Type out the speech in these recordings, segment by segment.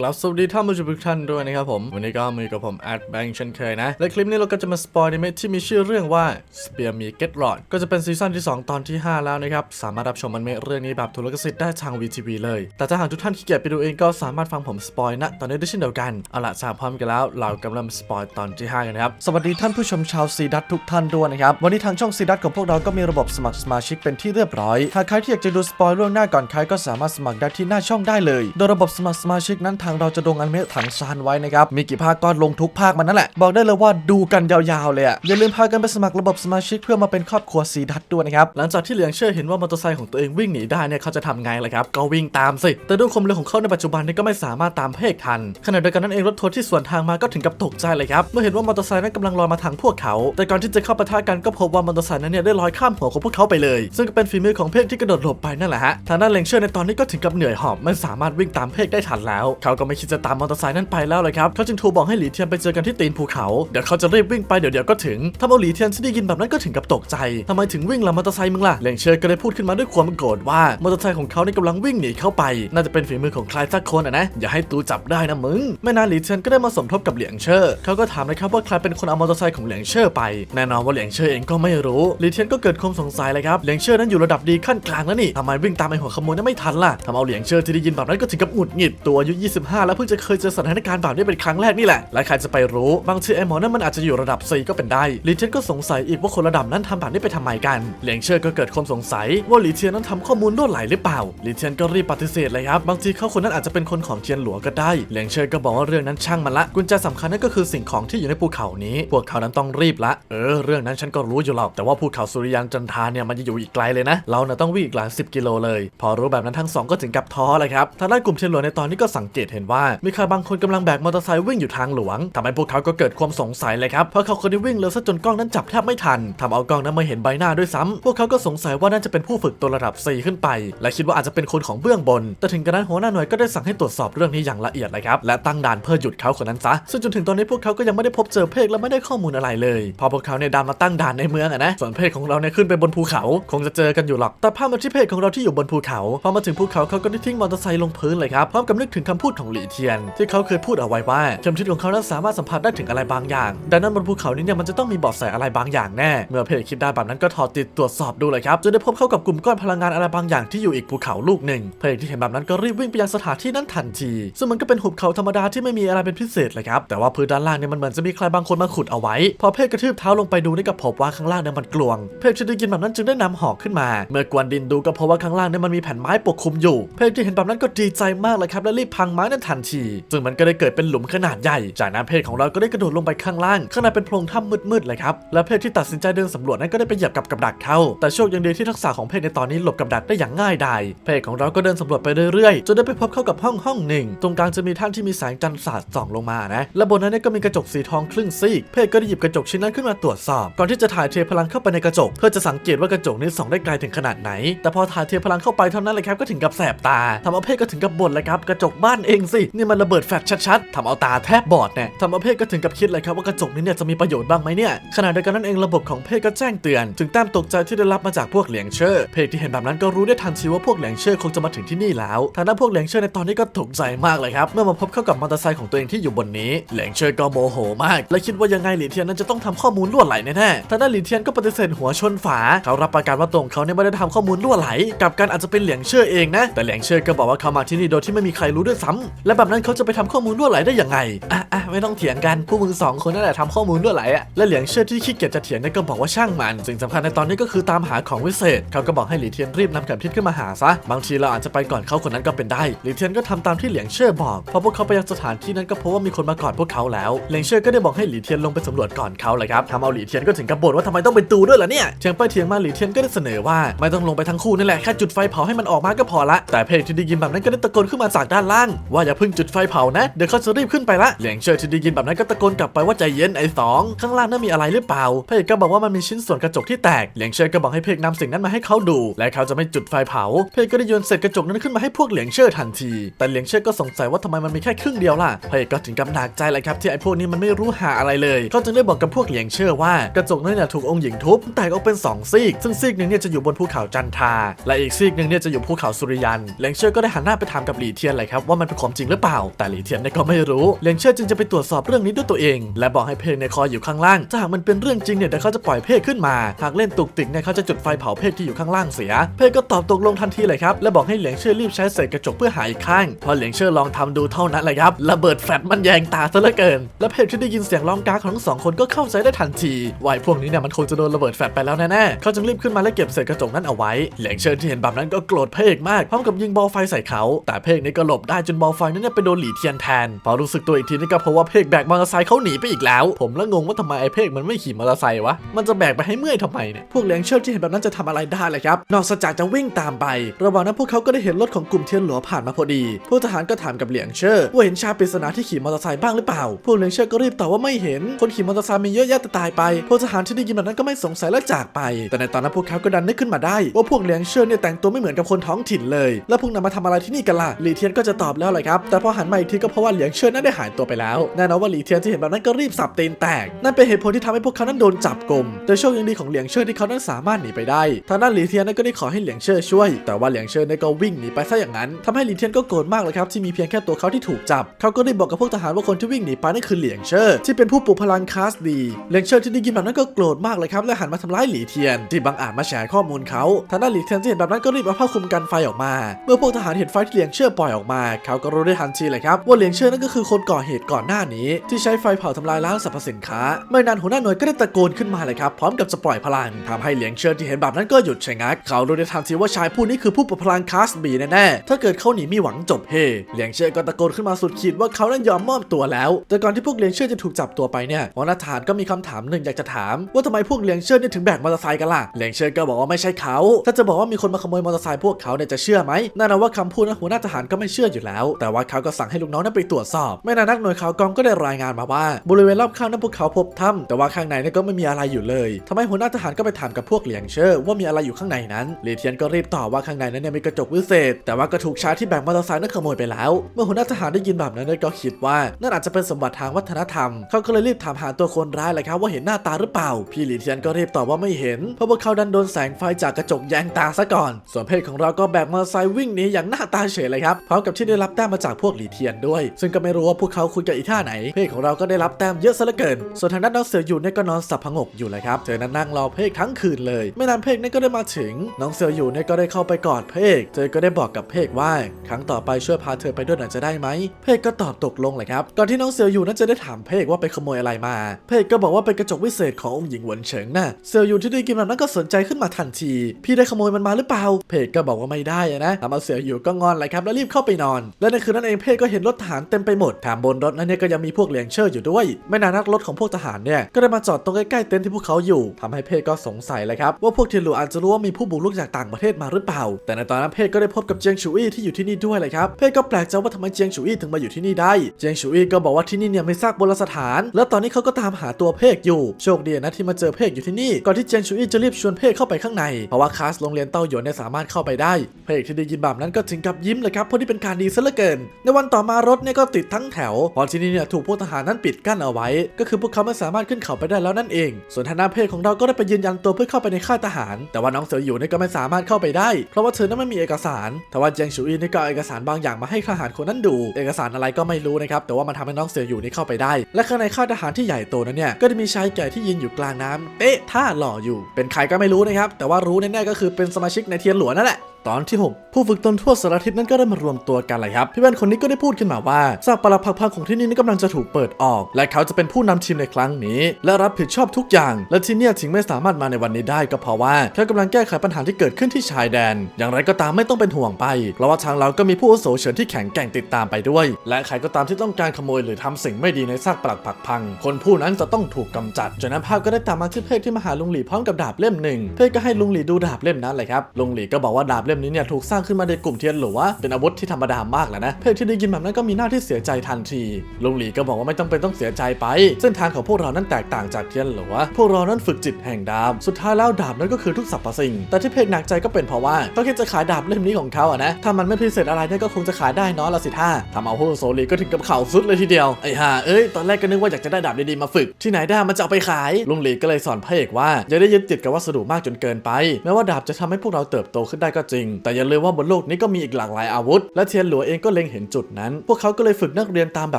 กลับสวัสดีท่านผู้ชมทุกท่านด้วยนะครับผม วันนี้ก็มีกับผมแอดแบงค์เช่นเคยนะ และคลิปนี้เราก็จะมาสปอยในเมทที่มีชื่อเรื่องว่า Spear Me Get Rod ก็จะเป็นซีซั่นที่ 2 ตอนที่ 5 แล้วนะครับ สามารถรับชมมันเมทเรื่องนี้แบบถูกลิขสิทธิ์ได้ทาง VTV เลย แต่ถ้าหากทุกท่านขี้เกียจไปดูเองก็สามารถฟังผมสปอยณตอนนี้ได้เช่นเดียวกันเอาล่ะทราบพร้อมกันแล้วเรากำลังสปอยตอนที่5กันนะครับสวัสดีท่านผู้ชมชาวซีดัตทุกท่านด้วยนะครับวันนี้ทางช่องซีดัตของพวกเราก็มีระบบสมัครสมาชิกเป็นที่เรียบร้อยหากใครที่อยากจะดูสปอยล่วงหน้าก่อนใครก็สามารถสมัครได้ที่หน้าช่องได้เลย โดยระบบสมัครสมาชิกนั้นทางเราจะลงอนิเมะถังซานไว้นะครับ มีกี่ภาคก็ลงทุกภาคมันนั่นแหละ บอกได้เลยว่าดูกันยาวๆเลยอะอย่าลืมพากันไปสมัครระบบสมาชิกเพื่อมาเป็นครอบครัวซีดัตด้วยนะครับ หลังจากที่เหลียงเชื่อเห็นว่ามอเตอร์ไซค์ของตัวเองวิ่งหนีได้เนี่ยเขาจะทำไงล่ะครับ ก็วิ่งตามสิ แต่ด้วยความเร็วของเขาในปัจจุบันนี่ก็ไม่สามารถตามเพกทัน ขณะเดียวกันนั้นเองรถทัวร์ที่สวนทางมาก็ถึงกับตกใจเลยครับ เมื่อเห็นว่ามอเตอร์ไซค์นั้นกำลังลอยมาทางพวกเขา แต่ก่อนที่จะเข้าปะทะกันก็พบว่ามอเตอร์ไซค์นั้นเนี่ยได้ลอยข้ามหัวของพวกเขาไปเลย ซึ่งก็เป็นฝีมือของเพกที่กระโดดหลบไปนั่นแหละฮะทางด้านเลงเชอร์ในตอนนี้ก็ถึงกับเหนื่อยหอบไม่สามารถวิ่งตามเพกได้ทันแล้วเขาก็ไม่คิดจะตามมอเตอร์ไซค์นั้นไปแล้วเลยครับเขาจึงโทรบอกให้หลีเทียนไปเจอกันที่ตีนภูเขาเดี๋ยวเขาจะรีบวิ่งไปเดี๋ยวเดี๋ยวก็ถึงถ้าเอาหลีเทียนที่ได้ยินแบบนั้นก็ถึงกับตกใจทำไมถึงวิ่งล่ะมอเตอร์ไซค์มึงล่ะเหลียงเชอร์ก็ได้พูดขึ้นมาด้วยความโกรธว่ามอเตอร์ไซค์ของเขาในกำลังวิ่งหนีเข้าไป น่าจะเป็นฝีมือของใครสักคนอะนะอย่าให้ตูจับได้นะมึงไม่นานหลีเทียนก็ได้มาสมทบกับเหลียงเชอร์เขาก็ถามนะครับว่าใครเป็นคนเอามอเตอร์ไซค์ของเหลียงเชอร์ไปแน่นอนว่าเหลียงเชอเองก็ไม่รู้หลีเทียนก็เกิดความสงสัยเลยครับเหลียงเชอนั้นอยู่ระดับดีขั้นกลางแล้วนี่ทำไมวิ่งตามไอ้หัวขโมยนั้นไม่ทันล่ะทำเอาเหลียงเชอที่ได้ยินแบบนั้นก็ถึงกับหงุดหงิดตัวอายุ25แล้วเพิ่งจะเคยเจอสถานการณ์แบบนี้เป็นครั้งแรกนี่แหละ และใครจะไปรู้บางทีไอ้หมอนั้นมันอาจจะอยู่ระดับ 4 ก็เป็นได้หลีเทียนก็สงสัยอีกว่าคนระดับนั้นทำแบบนี้ไปทำไมกันเหลียงเชอร์ก็เกิดความสงสัย ว่าหลีเทียนนั้นทำข้อมูลล่วไหลหรือเปล่าหลีเทียนก็รีบปฏิเสธเลยครับบางทีเขาคนนั้นอาจจะเป็นคนของเทียนหลวงก็ได้เหลียงเชอร์ก็บอกว่าเรื่องนั้นช่างมันละกุญแจสำคัญนั่นก็คือสิ่งของที่อยู่ในภูเขานี้ พวกเขานั้นต้องรีบละ เออ เรื่องนั้นฉันก็รู้อยู่หรอก แต่ว่าภูเขาสุริยันจันทาเนี่ยมันจะอยู่อีกไกลเลยนะ เราเนี่ยต้องวิ่งอีกหลายสิบกิโลเลย พอรู้แบบนั้นทั้งสองก็ถึงกับท้อเลยครับ ทางด้านกลุ่มเทียนหลวงในตอนนี้ก็สังเกตเห็นว่ามีใครบางคนกำลังแบกมอเตอร์ไซค์วิ่งอยู่ทางหลวงทำให้พวกเขาก็เกิดความสงสัยเลยครับ เพราะเขาคนที่วิ่งเร็วซะจนกล้องนั้นจับแทบไม่ทันทำเอากล้องนั้นไม่เห็นใบหน้าด้วยซ้ำพวกเขาก็สงสัยว่าน่าจะเป็นผู้ฝึกตัวระดับ 4 ขึ้นไป และคิดว่าอาจจะเป็นคนของเบื้องบน แต่ถึงกระนั้นหัวหน้าหน่วยก็ได้สั่งให้ตรวจสอบเรื่องนี้อย่างละเอียดเลยครับและตั้งด่านเพื่อหยุดเขาคนนั้นซะซึ่งจนถึงตอนนี้พวกเขาก็ยังไม่ได้พบเจอเพกและไม่ได้ข้อมูลอะไรเลย พอพวกเขาเนี่ยดันมาตั้งด่านในเมืองอะนะส่วนเพกของเราเนี่ยขึ้นไปบนภูเขา คงจะเจอกันอยู่หรอกแต่ภาพมาที่เพกของเราที่อยู่บนภูเขาพอมาถึงภูเขาเขาก็ได้ทิ้งมอเตอร์ไซค์ลงพื้นเลยครับพร้อมกับนึกถึงคำพูดของหลีเทียน ที่เขาเคยพูดเอาไว้ว่าเข็มทิศของเขานั้นสามารถสัมผัสได้ถึงอะไรบางอย่าง ดังนั้นบนภูเขานี้เนี่ยมันจะต้องมีเบาะแสอะไรบางอย่างแน่ เมื่อเพจคิดได้แบบนั้นก็ถอดติดตรวจสอบดูเลยครับจนได้พบเข้ากับกลุ่มก้อนพลังงานอะไรบางอย่างที่อยู่อีกภูเขาลูกหนึ่งเพจที่เห็นแบบนั้นก็รีบวิ่งไปยังสถานที่นั้นทันที ซึ่งมันก็เป็นหุบเขาธรรมดาที่ไม่มีอะไรเป็นพิเศษเลยครับแต่ว่าพื้นด้านล่างเนี่ยมันเหมือนจะมีใครบางคนมาขุดเอาไว้ พอเพจกระทืบเท้าลงไปดูนี่ก็พบว่าข้างล่างเนี่ยมันกลวง เพจที่ได้ยินแบบนั้นจึงได้นำหอกขึ้นมา เมื่อกวนดินดูก็พบว่าข้างล่างเนี่ยมันมีแผ่นไม้ปกคลุมอยู่ เพจที่เห็นแบบนั้นก็ดีใจมากเลยครับและรีบพังไม้นั้นทันที ซึ่งมันก็ได้เกิดเป็นหลุมขนาดใหญ่ จากนั้นเพจของเราก็ได้กระโดดลงไปข้างล่าง ข้างในเป็นโพรงถ้ำมืดๆเลยครับ และเพจที่ตัดสินใจเดินสำรวจนั้นก็ได้ไปเหยียบกับกับดักเข้า แต่โชคยังดีที่ทักษะของเพจในตอนนี้หลบกับดักได้อย่างง่ายดายเพจของเราก็เดินสำรวจไปเรื่อยๆจนได้ไปพบเข้ากับห้องห้องหนึ่ง ตรงกลางจะมีท่านที่มีแสงจันทร์สาดส่องลงมานะ และบนนั้นก็มีกระจกสีทองครึ่งซีก เพจก็ได้หยิบกระจกชิ้นนั้นขึ้นมาตรวจสอบ ก่อนที่จะถ่ายเทพลังเข้าไปในกระจก เพื่อจะสังเกตว่ากระจกนี้ส่องได้ไกลถึงขนาดไหน แต่พอถ่ายเทพลังเข้าไปเท่านั้นเลยครับก็ถึงกับแสบตาทำเอาเพจก็ถึงกับบ่นเลยครับกระจกบ้านเองสิ นี่มันระเบิดแฟลชชัดๆทำเอาตาแทบบอดแน่ทำเอาเพจก็ถึงกับคิดเลยครับว่ากระจกนี้เนี่ยจะมีประโยชน์บ้างไหมเนี่ยขณะเดียวกันนั้นเองระบบของเพจก็แจ้งเตือน ถึงแต้มตกใจที่ได้รับมาจากพวกเหลียงเชอร์เพจที่เห็นแบบนั้นก็รู้ได้ทันทีว่าพวกเหลียงเชอร์คงจะมาถึงที่นี่แล้วทางด้านพวกเหลียงเชอร์ในตอนนี้ก็ตกใจมากเลยครับเมื่อมาพบเข้ากับมอเตอร์ไซค์ของตัวเองที่อยู่บนนี้เหลียงเชอร์ก็โมโหมาก และคิดว่ายังไงหลีเทียนนั้นจะต้องทำข้อมูลล่วไหลแน่ๆทางด้านหลีเทียนก็ปฏิเสธหัวชนฝาเขารับประกันว่าตรงเขาเนี่ยไม่ได้ทำข้อมูลล่วไหล กับกันอาจจะเป็นเหลียงเชอร์เองนะแต่เหลียงเชอร์ก็บอกว่าเขามาที่นี่โดยที่ไม่มีใครรู้ด้วยซ้ำและแบบนั้นเขาจะไปทำข้อมูลล่วไหลได้ยังไงอะอะไม่ต้องเถียงกันพวกมึงสองคนนั่นแหละทำข้อมูลล่วไหลอะและเหลียงเชอร์ที่ขี้เกียจจะเถียงนี่ยก็บอกว่าช่างมัน สิ่งสำคัญในตอนนี้ก็คือตามหาของวิเศษเขาก็บอกให้หลีเทียนรีบนำเข็มทิศขึ้นมาหาซะบางทีเราอาจจะไปก่อนเขาคนนั้นก็เป็นได้หลีเทียนก็ทำตามที่เหลียงเชอร์บอกพอพวกเขาไปยังสถานที่นั้นก็พบว่ามีคนมาก่อนพวกเขาแล้วเหลียงเชอร์ก็ได้บอกให้หลีเทียนลงไปสำรวจก่อนเขาเลยครับทำเอาหลีเทียนก็ถึงกับบ่นว่าทำไมต้องเป็นตูด้วยล่ะเนี่ยเถียงไปเถียงมาหลีเทียนก็ได้เสนอว่าไม่ต้องลงไปทั้งคู่นั่นแหละแค่จุดไฟเผาให้มันออกมาก็พอละแต่เพจที่ได้ยินแบบนั้นก็ได้ตะโกนขึ้นมาจากด้านล่างวาอย่าเพิ่งจุดไฟเผานะ เดี๋ยวเขาจะรีบขึ้นไปละเหลียงเชอร์ที่ได้ยินแบบนั้นก็ตะโกนกลับไปว่าใจเย็นไอ้สองข้างล่างนั้นมีอะไรหรือเปล่าเพจก็บอกว่ามันมีชิ้นส่วนกระจกที่แตกเหลียงเชอร์ก็บอกให้เพจนำสิ่งนั้นมาให้เขาดู และเขาจะไม่จุดไฟเผา เพจก็ได้โยนเศษกระจกนั้นขึ้นมาให้พวกเหลียงเชอร์ทันที แต่เหลียงเชอร์ก็สงสัยว่าทำไมมันมีแค่ครึ่งเดียวล่ะเพจก็ถึงกับหนักใจเลยครับที่ไอ้พวกนี้มันไม่รู้หาอะไรเลยเขาจึงได้บอกกับพวกเหลียงเชอร์ว่ากระจกนั้นเนี่ยถูกองค์หญิงทุบแตกออกเป็นสองซีก ซึ่งซีกหนึ่งเนี่ยจะอยู่บนภูเขาจันทาและอีกซีกหนึ่งเนี่ยจะอยู่ภูเขาสุริยันเหลียงเชอร์ก็ได้หันหน้าไปถามกับหลี่เทียนเลยครับว่ามันเป็นของความจริงหรือเปล่า แต่หลีเทียนเนี่ยก็ไม่รู้เหลียงเชิดจึงจะไปตรวจสอบเรื่องนี้ด้วยตัวเอง และบอกให้เพกเนี่ยคอยอยู่ข้างล่างถ้าหากมันเป็นเรื่องจริงเนี่ยเดี๋ยวเขาจะปล่อยเพกขึ้นมา หากเล่นตุกติกเนี่ยเขาจะจุดไฟเผาเพกที่อยู่ข้างล่างเสีย เพกก็ตอบตกลงทันทีเลยครับ และบอกให้เหลียงเชิดรีบใช้เศษกระจกเพื่อหาอีกข้าง พอเหลียงเชิดลองทำดูเท่านั้นแหละครับ ระเบิดแฟลชมันแยงตาซะเหลือเกิน และเพกที่ได้ยินเสียงร้องกากของทั้งสองคนก็เข้าใจได้ทันทีวาไอ้พวกนี้เนี่ยมันคงจะโดนระเบิดแฟลชไปแล้วแน่ๆเขาจึงรีบขึ้นมาและเก็บเศษกระจกนั้นเอาไว้ เหลียงเชิญที่เห็นแบบนั้นก็โกรธเพกมากพร้อมกับยิงบอลไฟใส่เขา แต่เพกนี่ก็หลบได้จนบอลไฟนั้นเนี่ยไปโดนหลีเทียนแทนพอรู้สึกตัวอีกทีนี่ก็เพราะว่าเพกแบกมอเตอร์ไซค์เขาหนีไปอีกแล้ว ผมแล้วงงว่าทำไมไอ้เพกมันไม่ขี่มอเตอร์ไซค์วะ มันจะแบกไปให้เมื่อยทำไมเนี่ย พวกเหลียงเชิญที่เห็นแบบนั้นจะทำอะไรได้เลยครับ นอกจากจะวิ่งตามไประหว่างนั้นพวกเขาก็ได้เห็นรถของกลุ่มเทียนหลัวผ่านมาพอดี พวกทหารก็ถามกับเหลียงเชิญว่าเห็นชายปริศนาที่ขี่มอเตอร์ไซค์บ้างหรือเปล่า พวกเหลียงเชิญก็รีบตอบว่าไม่เห็น คนขี่มอเตอร์ไซค์มีเยอะแยะแต่ตายไป พวกทหารที่ได้ยินแบบนั้นก็ไม่สงสัยและจากไป แต่ในตอนนั้นพวกเขาก็ดันนึกขึ้นมาได้ ว่าพวกเหลียงเชิญเนี่ยแต่งตัวไม่เหมือนกับคนท้องถิ่นเลย แล้วพวกนั้นมาทำอะไรที่นี่กันล่ะหลีเทียนก็จะตอบแล้วเลยครับ แต่พอหันมาอีกทีก็เพราะว่าเหลียงเชิญนั้นได้หายตัวไปแล้ว แน่นอนว่าหลีเทียนที่เห็นแบบนั้นก็รีบสับตีนแตก นั่นเป็นเหตุผลที่ทำให้พวกเขานั้นโดนจับกลุ่มแต่โชคยังดีของเหลียงเชิญที่เขานั้นสามารถหนีไปได้ ทางด้านหลีเทียนนั้นก็ได้ขอให้เหลียงเชิญช่วย แต่ว่าเหลียงเชิญนั้นก็วิ่งหนีไปซะอย่างนั้นทำให้หลีเทียนก็โกรธมากเลยครับที่มีเพียงแค่ตัวเขาที่ถูกจับ เขาก็ได้บอกกับพวกทหารว่าคนที่วิ่งหนีไปนั่นคือเหลียงเชิญที่เป็นผู้ปลุกพลังคาสดีเหลียงเชิญที่ได้ยินแบบนั้นก็โกรธมากเลยครับและหันมาทำร้ายหลีเทียน ที่บังอาจมาแฉข้อมูลเขาทางด้านหลีเทียนที่เห็นแบบนั้นก็รีบเอาผ้าคลุมกันไฟออกมา เมื่อพวกทหารเห็นไฟที่เหลียงเชิญปล่อยออกมา เขาก็รู้ได้ทันทีเลยครับว่าเหลียงเชิญนั่นก็คือคนก่อเหตุก่อนหน้านี้ ที่ใช้ไฟเผาทำลายร้านสรรพสินค้า ไม่นานหัวหน้าหน่วยก็ได้ตะโกนขึ้นมาเลยครับพร้อมกับจะปล่อยพลังทำให้เหลียงเชิญที่เห็นแบบนั้นก็หยุดชะงักเขารู้ได้ทันทีว่าชายผู้นี้คือผู้ปลุกพลังคาสบีแน่ๆถ้าเกิดเขาหนีมีหวังจบเฮเหลียงเชิญก็ตะโกนขึ้นมาสุดขีดว่าเขานั้นยอมมอบตัวแล้ว แต่ก่อนที่พวกเหลียงเชิญจะถูกจับตัวไปเนี่ยหัวหน้าทหารก็มีคำถามหนึ่งอยากจะถาม ว่าทำไมพวกเหลียงเชิญเนี่ถึงแบกมอเตอร์ไซค์กันล่ะเหลียงเชิญก็บอกว่าไม่ใช่เขาถ้าจะบอกว่ามีคนมาขโมยมอเตอร์ไซค์พวกเขาเนี่ยจะเชื่อไหมแน่นอนว่าคำพูดนั้นหัวหน้าทหารก็ไม่เชื่ออยู่แล้วแต่ว่าเขาก็สั่งให้ลูกน้องนั้นไปตรวจสอบ ไม่นานนักหน่วยข่าวกองก็ได้รายงานมาว่า บริเวณรอบข้างนั้นพวกเขาพบถ้ำแต่ว่าข้างในนี่ยก็ไม่มีอะไรอยู่เลยทำให้หัวหน้าทหารก็ไปถามกับพวกเหลียงเชิญว่ามีอะไรอยู่ข้างในนั้นหลีเทียนก็รีบตอบว่าข้างในนั้นเนี่ยมีกระจกวิเศษ แต่ว่าก็ถูกชายที่แบกมอเตอร์ไซค์นั้นขโมยไปแล้ว เมื่อหัวหน้าทหารได้ยินแบบนั้นเนี่ยก็คิดว่านั่นอาจจะเป็นสมบัติทางวัฒนธรรม เขาก็เลยรีบถามหาตัวคนร้ายเลยครับว่าเห็นหน้าตาหรือเปล่า พี่หลีเทียนก็รีบตอบว่าไม่เห็น เพราะพวกเขาดันโดนแสงไฟจากกระจกแยงตาซะก่อน ส่วนเพศของเราก็แบกมอเตอร์ไซค์วิ่งหนีอย่างหน้าตาเฉยเลยครับพร้อมกับที่ได้รับแต้มมาจากพวกหลีเทียนด้วย ซึ่งก็ไม่รู้ว่าพวกเขาคุยกันอีท่าไหน เพศของเราก็ได้รับแต้มเยอะซะเหลือเกิน ส่วนทางด้านน้องเสืออยู่เนี่ยก็นอนสับผงกอยู่เลยครับเจอนั้นนั่งรอเพศทั้งคืนเลย ไม่นานเพศเนี่ยก็ได้มาถึง น้องเสืออยู่เนี่ยก็ได้เข้าไปกอดเพศเจอก็ได้บอกกับเพศว่า ครั้งต่อไปช่วยพาเธอไปด้วยหน่อยจะได้ไหม เพศก็ตอบตกลงเลยครับ ก่อนที่น้องเสืออยู่นั้นจะได้ถามเพศว่าไปขโมยอะไรมา เพศก็บอกว่าเป็นกระจกวิเศษขององค์หญิงหวนเฉิงน่ะ เสืออยู่ที่ได้กินแบบนั้นก็สนใจขึ้นมาทันที พี่ได้ขโมยมันมาหรือเปล่า เพศก็บอกว่าไม่ได้นะทำเอาเสืออยู่ก็งอนเลยครับแล้วรีบเข้าไปนอน และในคืนนั้นเองเพศก็เห็นรถทหารเต็มไปหมดแถมบนรถนั้นเนี่ยก็ยังมีพวกเลียงเชอร์อยู่ด้วย ไม่นานนักรถของพวกทหารเนี่ยก็ได้มาจอดตรงใกล้ๆเต็นท์ที่พวกเขาอยู่ทำให้เพศก็สงสัยเลยครับว่าพวกเทียนหลูอาจจะรู้ว่ามีผู้บุกรุกจากต่างประเทศมาหรือเปล่า แต่ในตอนนั้นเพศก็ได้พบกับเจียงชูอี้ที่อยู่ที่นี่ด้วยเลยครับเพศก็แปลกใจว่าทำไมเจียงชูอี้ถึงมาอยู่ที่นี่ได้เจียงชูอี้ก็บอกว่าที่นี่เนี่ยไมีซากโบราณสถาน และตอนนี้เขาก็ตามหาตัวเพศอยู่โชคดีนะที่มาเจอเพศอยู่ที่นี่ก่อนที่เจียงชูอี้จะรีบชวนเพศเข้าไปข้างในเพราะว่าคลาสโรงเรียนเต้าหยวนเนี่ยสามารถเข้าไปได้เพศที่ได้ยินแบบนั้นก็ถึงกับยิ้มเลยครับเพราะนี่เป็นการดีซะเหลือเกินในวันต่อมารถเนี่ยก็ติดทั้งแถวเพราะที่นี่เนี่ยถูกพวกทหารนั้นปิดกั้นเอาไว้ ก็คือพวกเขาไม่สามารถขึ้นเขาไปได้แล้วนั่นเอง ส่วนทางด้านเพศของเราก็ได้ไปยืนยันตัวเพื่อเข้าไปในค่ายทหาร แต่ว่าน้องเสืออยู่เนี่ยก็ไม่สามารถเข้าไปได้ เพราะว่าเธอนั้นไม่มีเอกสารแต่ว่าเจียงชูอี้นี่ก็เอกสารบางอย่างมาให้ทหารคนนั้นดู เอกสารอะไรก็ไม่รู้นะครับแต่ว่ามันทำให้น้องเสืออยู่นี่เข้าไปได้ และข้างในค่ายทหารที่ใหญ่โตนั้นเนี่ยก็จะมีชายแก่ที่ยืนอยู่กลางน้ำเอ๊ะท่าหล่ออยู่ เป็นใครก็ไม่รู้นะครับแต่ว่ารู้แน่ๆก็คือเป็นสมาชิกในเทียนหลวนั่นแหละตอนที่ 6 ผู้ฝึกตนทั่วสารทิศนั้นก็ได้มารวมตัวกันเลยครับพี่แว่นคนนี้ก็ได้พูดขึ้นมาว่าซากปรักผักพังของที่นี่นี่กำลังจะถูกเปิดออก และเขาจะเป็นผู้นำทีมในครั้งนี้ และรับผิดชอบทุกอย่าง และที่เนี่ยถึงไม่สามารถมาในวันนี้ได้ก็เพราะว่าเขากำลังแก้ไขปัญหาที่เกิดขึ้นที่ชายแดน อย่างไรก็ตามไม่ต้องเป็นห่วงไป เพราะว่าทางเราก็มีผู้อาวุโสเฉินที่แข็งแกร่งติดตามไปด้วย และใครก็ตามที่ต้องการขโมยหรือทำสิ่งไม่ดีในซากปรักผักพัง คนผู้นั้นจะต้องถูกกำจัดจากนั้นภาพก็ได้ตามมาที่เพศที่มาหาลุงหลีพร้อมกับดาบเล่มหนึ่งเพศก็ให้ลุงหลีดูดาบเล่มนั้นเลยครับลุงหลีก็บอกว่าดาบเล่มนี้เนี่ยถูกสร้างขึ้นมาในกลุ่มเทียนหลวเป็นอาวุธที่ธรรมดามากแหละนะ เพศที่ได้ยินแบบนั้นก็มีหน้าที่เสียใจทันที ลุงหลีก็บอกว่าไม่ต้องเป็นต้องเสียใจไป เส้นทางของพวกเรานั้นแตกต่างจากเทียนหลวพวกเรานั้นฝึกจิตแห่งดาบ สุดท้ายแล้วดาบนั้นก็คือทุกสรรพสิ่ง แต่ที่เพศหนักใจก็เป็นเพราะว่าต้องคิดจะขายดาบเล่มนี้ของเขาอะนะ ถ้ามันไม่พิเศษอะไรเนี่ยก็คงจะขายได้น้อยละสิท่าทำเอาผู้โซลีก็ถึงกับเข่าสุดเลยทีเดียวไอ้ห่าเอ้ยตอนแรกก็นึกว่าอยากจะได้ดาบดีๆมาฝึก ที่ไหนได้มันจะเอาไปขายลุงหลีก็เลยสอนพระเอกว่าอย่าได้ยึดติดกับวัสดุมากจนเกินไปแม้ว่าดาบจะทำให้พวกเราเติบโตขึ้นได้ก็จริงริง แต่อย่าลืมว่าบนโลกนี้ก็มีอีกหลากหลายอาวุธ และเทียนหลัวเองก็เล็งเห็นจุดนั้น พวกเขาก็เลยฝึกนักเรียนตามแบ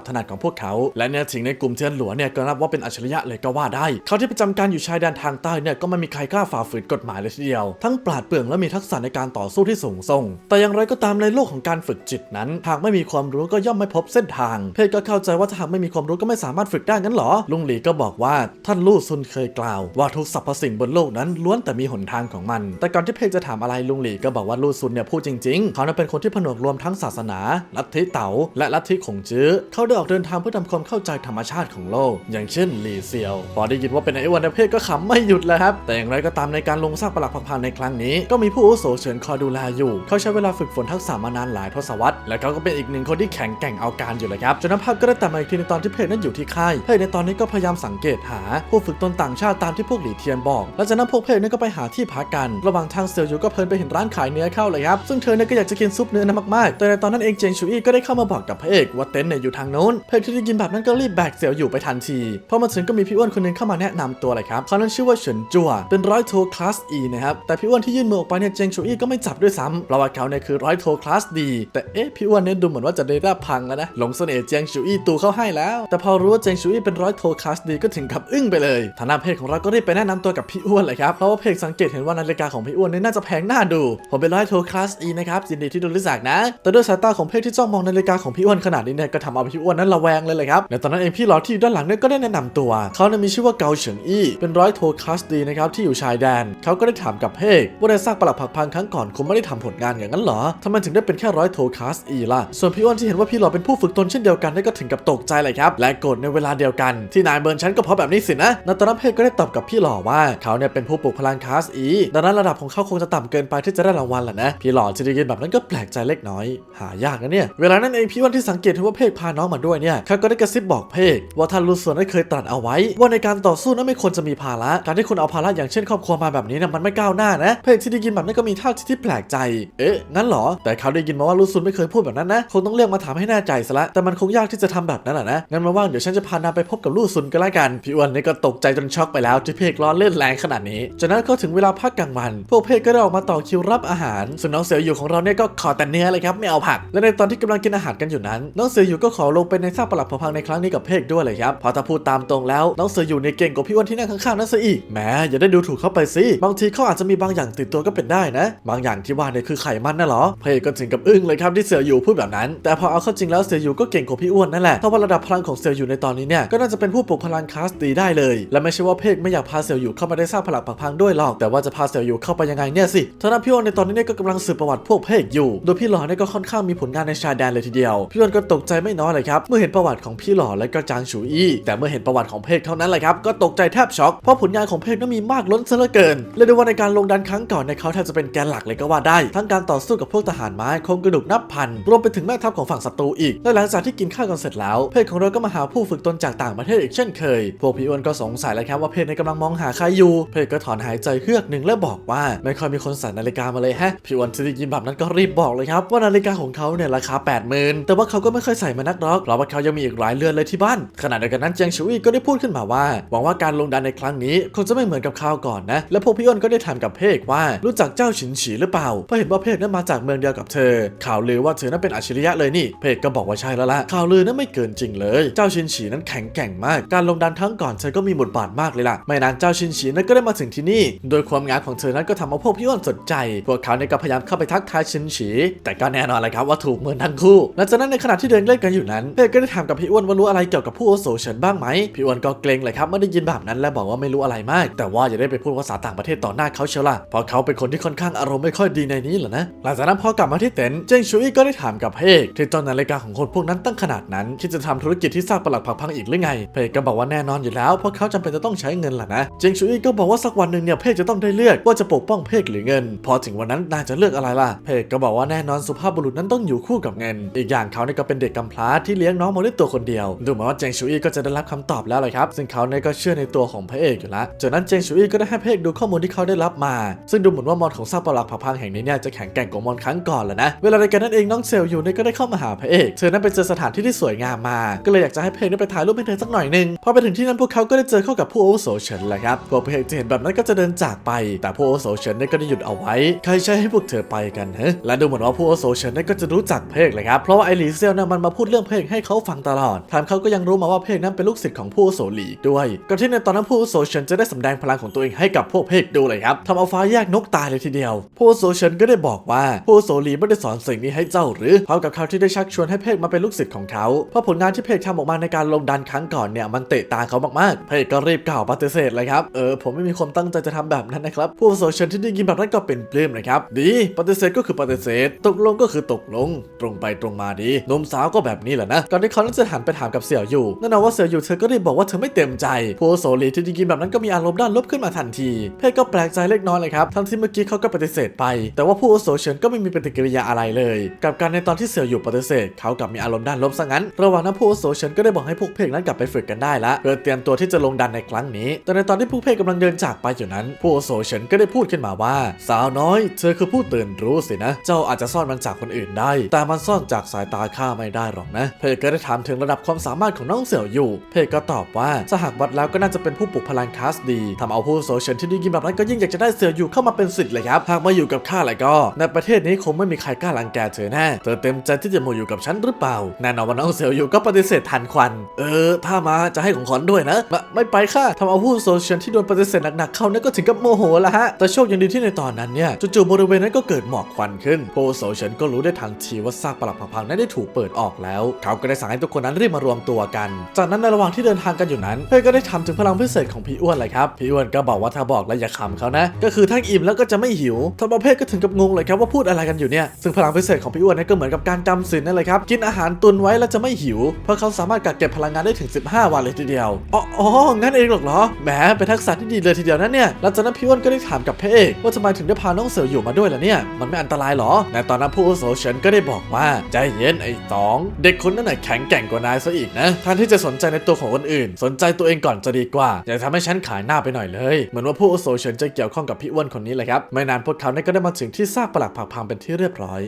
บถนัดของพวกเขา และเนี่ยถิงในกลุ่มเทียนหลัวเนี่ยก็นับว่าเป็นอัจฉริยะเลยก็ว่าได้ เขาที่ประจำการอยู่ชายแดนทางใต้เนี่ยก็ไม่มีใครกล้าฝ่าฝืนกฎหมายเลยทีเดียว ทั้งปราดเปรื่องและมีทักษะในการต่อสู้ที่สูงส่ง แต่อย่างไรก็ตามในโลกของการฝึกจิตนั้น หากไม่มีความรู้ก็ย่อมไม่พบเส้นทาง เพศก็เข้าใจว่าถ้าหากไม่มีความรู้ก็ไม่สามารถฝึกได้งั้นหรอ ลุงหลีก็บอกว่าท่านลู่ซุนเคยกล่าว ว่าทุกสรรพสิ่งบนโลกนั้นล้วนแต่มีหนทางของมัน แต่ก่อนที่เพศจะถามอะไรลุงหลีก็บอกว่าลู่ซุนเนี่ยพูดจริง ๆ เขาเป็นคนที่ผนวกรวมทั้งศาสนา ลัทธิเต๋าและลัทธิขงจื้อ เขาได้ออกเดินทางเพื่อทำความเข้าใจธรรมชาติของโลก อย่างเช่นหลีเซียว พอได้ยินว่าเป็นไอ้วนในเพศก็ขำไม่หยุดเลยครับ แต่อย่างไรก็ตามในการลงสร้างปลักพักพันในครั้งนี้ ก็มีผู้อาวุโสเฉินคอยดูแลอยู่ เขาใช้เวลาฝึกฝนทักษะมานานหลายทศวรรษ และเขาก็เป็นอีกหนึ่งคนที่แข็งแกร่งเอาการอยู่เลยครับ จนน้ำภาพก็ได้แตัดมาอีกทีในตอนที่เพศนั้นอยู่ที่ค่าย เพศในตอนนี้ก็พยายามสังเกตหา ผู้ฝึกตนต่างชาติตามที่พวกหลีเทียนบอก และจากนั้นพวกเพศนั้นก็ไปหาที่พักกัน ระหว่างทางเซียวอยู่ก็เพลินไปเห็นร้านขายเนื้อเข้าเลยครับ ซึ่งเธอเนี่ยก็อยากจะกินซุปเนื้อนั้นมากๆ แต่ในตอนนั้นเองเจงชูอี้ก็ได้เข้ามาบอกกับพระเอกว่าเต็นท์เนี่ยอยู่ทางโน้นเพศที่ได้ยินแบบนั้นก็รีบแบกเสี่ยวอยู่ไปทันทีพอมาถึงก็มีพี่อ้วนคนนึงเข้ามาแนะนำตัวเลยครับเขานั้นชื่อว่าเฉินจั่วเป็นร้อยโทคลาส E นะครับแต่พี่อ้วนที่ยื่นมือออกไปเนี่ยเจงชูอี้ก็ไม่จับด้วยซ้ำเพราะว่าเขาเนี่ยคือร้อยโทคลาส D แต่เอ๊ะพี่อ้วนเนี่ยดูเหมือนว่าจะได้รับพังแล้วนะหลงเสน่ห์เจงชูอี้ตูเข้าให้แล้ว แต่พอรู้ว่าเจงชูอี้เป็นร้อยโทคลาส D ก็ถึงกับอึ้งไปเลยทางด้านเพศของเราก็รีบไปแนะนำตัวกับพี่อ้วนเลยครับเพราะว่าเพจสังเกตเห็นว่านาฬิกาของพี่อ้วนเนี่ยน่าจะแพงน่าดูผมเป็นร้อยโทคลาส E นะครับยินดีที่ได้รู้จักนะ แต่ด้วยสายตาของเพศที่จ้องมองนาฬิกาของพี่อ้วนขนาดนี้เนี่ยก็ทำเอาพี่อ้วนนั้นระแวงเลยเลยครับในตอนนั้นเองพี่หลอที่อยู่ด้านหลังเนี่ยก็ได้แนะนำตัว เขาเนี่ยมีชื่อว่าเกาเฉิงอี้เป็นร้อยโทคลาสดีนะครับที่อยู่ชายแดน เขาก็ได้ถามกับเพกว่าได้สร้างปลักผักพังครั้งก่อนคงไม่ได้ทำผลงานอย่างนั้นเหรอทำไมถึงได้เป็นแค่ร้อยโทคลาสอีล่ะส่วนพี่อ้วนที่เห็นว่าพี่หลอเป็นผู้ฝึกตนเช่นเดียวกันนี่ก็ถึงกับตกใจเลยครับและโกรธในเวลาเดียวกันที่นายเบิร์นฉันก็เพราะแบบนี้สินะในตอนนั้นเพกก็ได้ตอบกับพี่หล่อว่าเขาเนี่ยเป็นผู้ปลุกพลังคลาสอีดังนั้นระดับของเขาคงจะต่ำเกินไปที่จะได้รางวัลแหละนะพี่หลอที่ได้ยินแบบนั้นก็แปลกใจเล็กน้อย หายากนะเนี่ยเวลานั้นเองพี่อ้วนที่สังเกตเห็นว่าเพกพาน้องมาด้วยเนี่ยเขาก็ได้กระซิบบอกเพกว่าท่านรู้ส่วนได้เคยตรัสเอาไว้ ว่าในการต่อสู้นั้นไม่ควรจะมีภาระการที่คุณเอาภาระอย่างเช่นครอบครัวมาแบบนี้นะมันไม่ก้าวหน้านะเพกที่ได้ยินแบบนั้นก็มีท่าทีที่แปลกใจ เอ๊ะงั้นหรอ แต่เขาได้ยินมาว่ารู้ซุนไม่เคยพูดแบบนั้นนะคงต้องเรียกมาถามให้แน่ใจซะละแต่มันคงยากที่จะทำแบบนั้นแหละนะงั้นมาว่างเดี๋ยวฉันจะพานางไปพบกับลู่ซุนก็แล้วกันพี่อ้วนนี่ก็ตกใจจนช็อกไปแล้วที่เพกล้อเล่นแรงขนาดนี้จากนั้นก็ถึงเวลาพักกลางวัน พวกเพกก็ได้ออกมาต่อคิวรับอาหารส่วนน้องเสียวอยู่ของเราเนี่ยก็ขอแต่เนื้อเลยครับไม่เอาผัก และในตอนที่กำลังกินอาหารกันอยู่นั้น น้องเสียวอยู่ก็ขอลงไปในซากปลักผักพังในครั้งนี้กับเพกด้วยเลยครับพอถ้าพูดตามตรงแล้วน้องเสืออยู่ในเก่งกว่าพี่อ้วนที่นั่งข้างๆนั่นซะอีกแหมอย่าได้ดูถูกเขาไปสิบางทีเขาอาจจะมีบางอย่างติดตัวก็เป็นได้นะ บางอย่างที่ว่าเนี่ยคือไขมันน่ะเหรอเพกก็ถึงกับอึ้งเลยครับที่เสืออยู่พูดแบบนั้น แต่พอเอาเข้าจริงแล้วเสืออยู่ก็เก่งกว่าพี่อ้วนนั่นแหละถ้าว่าระดับพลังของเสืออยู่ในตอนนี้เนี่ยก็น่าจะเป็นผู้ปลุกพลังคลาสดีได้เลย และไม่ใช่ว่าเพกไม่อยากพาเสืออยู่เข้ามาได้สร้างพลังผักพังด้วยหรอกแต่ว่าจะพาเสืออยู่เข้าไปยังไงเนี่ยสิถ้านพี่อ้วนในตอนนี้เนี่ยก็กำลังสืบประวัติพวกเพกอยู่ โดยพี่หล่อเนี่ยก็ค่อนข้างมีผลงานในชายแดนเลยทีเดียว พี่อ้วนก็ตกใจไม่น้อยเลยครับ เมื่อเห็นประวัติของพี่หล่อและก็จางฉูอี้แต่เมื่อเห็นประวัติของเพกเท่านั้นแหละครับ ก็ตกใจแทบช็อก เพราะผลงานของเพกนั้นมีมากล้นซะเหลือเกินเรียด้ว่าในการลงดันครั้งก่อนในยเขาแทบจะเป็นแกนหลักเลยก็ว่าได้ ทั้งการต่อสู้กับพวกทหารไม้โครงกระดูกนับพัน รวมไปถึงแม่ทัพของฝั่งศัตรูอีก และหลังจากที่กินข้าวกันเสร็จแล้ว เพจของเราก็มาหาผู้ฝึกตนจากต่างประเทศอีกเช่นเคย พวกพี่อ้วนก็สงสัยแล้วครับว่าเพจในกำลังมองหาใครอยู่ เพจก็ถอนหายใจเฮือกหนึ่งและบอกว่าไม่ค่อยมีคนใส่นาฬิกามาเลยฮะพี่อ้นที่ได้ยินแบบนั้นก็รีบบอกเลยครับว่านาฬิกาของเขาเนี่ยราคา 80,000 แต่ว่าเขาก็ไม่เคยใส่มานักหรอกเพราะว่าเขายังมีอีกหลายเรือนเลยที่บ้านขณะเดียวกันนั้นเจียงชูอี้ก็ได้พูดขึ้นมาว่าหวังว่าการลงดันในครั้งนี้คงจะไม่เหมือนกับคราวก่อนนะ และพวกพี่อ้นก็ได้ถามกับเพกว่ารู้จักเจ้าฉินฉีหรือเปล่าเพราะเห็นว่าเพกนั้นมาจากเมืองเดียวกับเธอ ข่าวลือว่าเธอนั้นเป็นอัจฉริยะเลยนี่ เพกก็บอกว่าใช่แล้วล่ะข่าวลือนั้นไม่เกินจริงเลย เจ้าชินฉีนั้นแข็งแกร่งมาก การลงดันทั้งก่อนเธอก็มีบทบาทมากเลยล่ะ ไม่นานเจ้าชินฉีนั้นก็ได้มาถึงที่นี่ โดยความงามของเธอนั้นก็ทำเอาพวกพี่อ้นสนใจ พวกเขาเนี่ยก็พยายามเข้าไปทักทายชินฉี แต่ก็แน่นอนเลยครับว่าถูกเหมือนทั้งคู่หลังจากนั้นในขณะที่เดินเล่นกันอยู่นั้นเพกก็ได้ถามกับพี่อ้วนว่ารู้อะไรเกี่ยวกับผู้อาวุโสเฉินบ้างไหมพี่อ้วนก็เกรงเลยครับเมื่อได้ยินแบบนั้นและบอกว่าไม่รู้อะไรมาก แต่ว่าอย่าได้ไปพูดภาษาต่างประเทศต่อหน้าเขาเชียวล่ะเพราะเขาเป็นคนที่ค่อนข้างอารมณ์ไม่ค่อยดีในนี้แหละนะหลังจากนั้นพอกลับมาที่เต็นท์เจงชูอี้ก็ได้ถามกับเพกที่ต้นนาฬิกาของคนพวกนั้นตั้งขนาดนั้นคิดจะทำธุรกิจที่สร้างปลักผักพังอีกหรือไงเพกก็บอกว่าแน่นอนอยู่แล้วเพราะเขาจำเป็นจะต้องใช้เงินแหละนะเจงชูอี้ก็บอกว่าสักวันหนึ่งเนี่ยเพกจะต้องได้เลือกว่าจะปกป้องเพกหรือเงิน พอถึงวันนั้นนายจะเลือกอะไรล่ะ เพกก็บอกว่าแน่นอนสุภาพบุรุษนั้นต้องอยู่คู่กับเงิน อีกอย่างเขาเนี่ยก็เป็นเด็กกำพร้าที่เลี้ยงน้องมาด้วยตัวคนเดียว ดูเหมือนว่าเจงชูอี้ก็จะได้รับคำตอบแล้วเลยครับ ซึ่งเขาเนี่ยก็เชื่อในตัวของพระเอกอยู่ล้วจากนั้นเจงชูอี้ก็ได้ให้พระเอกดูข้อมูลที่เขาได้รับมา ซึ่งดูเหมือนว่ามอนของซากปลักผักพังแห่งนี้เนี่ยจะแข็งแกร่งกว่ามอนครั้งก่อนแหละนะ เวลาในการนั้นเองน้องเซลอยู่เนี่ยก็ได้เข้ามาหาพระเอกเธอนั้นไปเจอสถานที่ที่สวยงามมา ก็เลยอยากจะให้เพจได้ไปถ่ายรูปให้เธอสักหน่อยนึงพอไปถึงที่นั้นพวกเขาก็ได้เจอเข้ากับผู้อาวุโสเฉินแหละครับพวกพระเอกจะเห็นแบบนั้นก็จะเดินจากไป แต่ผู้อาวุโสเฉินเนี่ยก็ได้หยุดเอาไว้ใครใช่ให้พวกเธอไปกันเฮะและดูเหมือนว่าผู้อาโสเฉินนั่นก็จะรู้จักเพกเลยครับเพราะว่าไอหลีเซียวเนี่มันมาพูดเรื่องเพกให้เขาฟังตลอดแถมเขาก็ยังรู้มาว่าเพกนั้นเป็นลูกศิษย์ของผู้อาโสหลีด้วยก่อนที่ในตอนนั้นผู้อาโสเฉินจะได้สำแดงพลังของตัวเองให้กับพวกเพกดูเลยครับทำเอาฟ้าแยกนกตายเลยทีเดียว ผู้อาโสเฉินก็ได้บอกว่าผู้อาโสหลีไม่ได้สอนสิ่งนี้ให้เจ้าหรือพร้อมกับเขาที่ได้ชักชวนให้เพกมาเป็นลูกศิษย์ของเขาเพราะผลงานที่เพกทำออกมาในการลงดันครั้งก่อนเนี่ยมันเตะตาเขามากๆ เพกก็รีบกล่าวปฏิเสธเลยครับเออผมไม่มีความตั้งใจจะทำแบบนั้นนะครับผู้อาโสเฉินที่ได้ยินแบบนั้นก็เป็นปลื้มนะครับดีปฏิเสธก็คือปฏิเสธ ตกลงก็คือตกลง ตรงไปตรงมาดีหนมสาวก็แบบนี้แหละนะก่อนที่เขานั้นจะหันไปถามกับเสี่ยวอยู่แน่นอนว่าเสี่ยวอยู่เธอก็ได้บอกว่าเธอไม่เต็มใจผู้อาวุโสลีที่ได้ยินแบบนั้นก็มีอารมณ์ด้านลบขึ้นมาทันที เพศก็แปลกใจเล็กน้อยเลยครับทั้งที่เมื่อกี้เขาก็ปฏิเสธไป แต่ว่าผู้อาวุโสเฉินก็ไม่มีปฏิกิริยาอะไรเลย กับการในตอนที่เสี่ยวอยู่ปฏิเสธ เขากลับมีอารมณ์ด้านลบซะงั้น ระหว่างนั้นผู้อาวุโสเฉินก็ได้บอกให้พวกเพกนั้นกลับไปฝึกกันได้ละเพื่อเตรียมตัวที่จะลงดันในครั้งนี้ แต่ในตอนที่พวกเพกกำลังเดินจากไปอยู่นั้นผู้อาวุโสเฉินก็ได้พูดขึ้นมาว่า สาวน้อยเธอคือผู้ตื่นรู้สินะ เจ้าอาจจะซ่อนมันจากคนอื่นได้ แต่มันซ่อนจากสายตาข้าไม่ได้หรอกนะ เพกก็ได้ถามถึงระดับความสามารถของน้องเสี่ยวอยู่ เพกก็ตอบว่าถ้าหากวัดแล้วก็น่าจะเป็นผู้ปลุกพลังคลาสดีทำเอาผู้โสเฉินที่ได้ยินแบบนั้นก็ยิ่งอยากจะได้เสี่ยวอยู่เข้ามาเป็นศิษย์เลยครับ หากมาอยู่กับข้าแล้วก็ ในประเทศนี้คงไม่มีใครกล้ารังแกเธอแน่เธอเต็มใจที่จะมาอยู่กับฉันหรือเปล่าแน่นอนว่าน้องเสี่ยวอยู่ก็ปฏิเสธทันควัน เออ ถ้ามาจะให้ของขวัญด้วยนะไม่ไปค่ะทำเอาผู้โสเฉินที่โดนปฏิเสธหนักๆเข้านั่นก็ถึงกับโมโหละฮะแต่โชคยังดีที่ในตอนนั้นเนี่ยจู่ๆบริเวณนั้นก็เกิดหมอกควันขึ้นผู้อาวุโสเฉินก็รู้ได้ทันทีว่าซากปลักผักพังนั้นได้ถูกเปิดออกแล้ว เขาก็ได้สั่งให้ทุกคนนั้นรีบมารวมตัวกัน จากนั้นในระหว่างที่เดินทางกันอยู่นั้นเพื่อก็ได้ทำถึงพลังพิเศษของพี่อ้วนเลยครับพี่อ้วนก็บอกว่าถ้าบอกแล้วอย่าขำเขานะ ก็คือทั้งอิ่มแล้วก็จะไม่หิวทำเอาเพศก็ถึงกับงงเลยครับว่าพูดอะไรกันอยู่เนี่ยซึ่งพลังพิเศษของพี่อ้วนนั้นก็เหมือนกับการจำศีลนั่นเลยครับกินอาหารตุนไว้แล้วจะไม่หิว เพราะเขาสามารถกักเก็บพลังงานได้ถึง 15 วันเลยทีเดียวอ๋องั้นเองหรอกเหรอแหมเป็นทักษะที่ดีเลยทีเดียวนะเนี่ยหลังจากนั้นพี่อ้วนก็ได้ถามกับพระเอกว่าทำไมถึงได้พาน้องเสืออยู่มาด้วยล่ะเนี่ย มันไม่อันตรายเหรอในตอนนั้นผู้อาวุโสเฉินก็ได้บอกว่าใจเย็นไอ้ตอง เด็กคนนั้นน่ะแข็งแกร่งกว่านายซะอีกนะแทนที่จะสนใจในตัวของคนอื่น สนใจตัวเองก่อนจะดีกว่า อย่าทำให้ฉันขายหน้าไปหน่อยเลย เหมือนว่าผู้อาวุโสเฉินจะเกี่ยวข้องกับพี่อ้วนคนนี้เลยครับ ไม่นานพวกเขาเนี่ยก็ได้มาถึงที่ซากปรักผักพังเป็นที่เรียบร้อย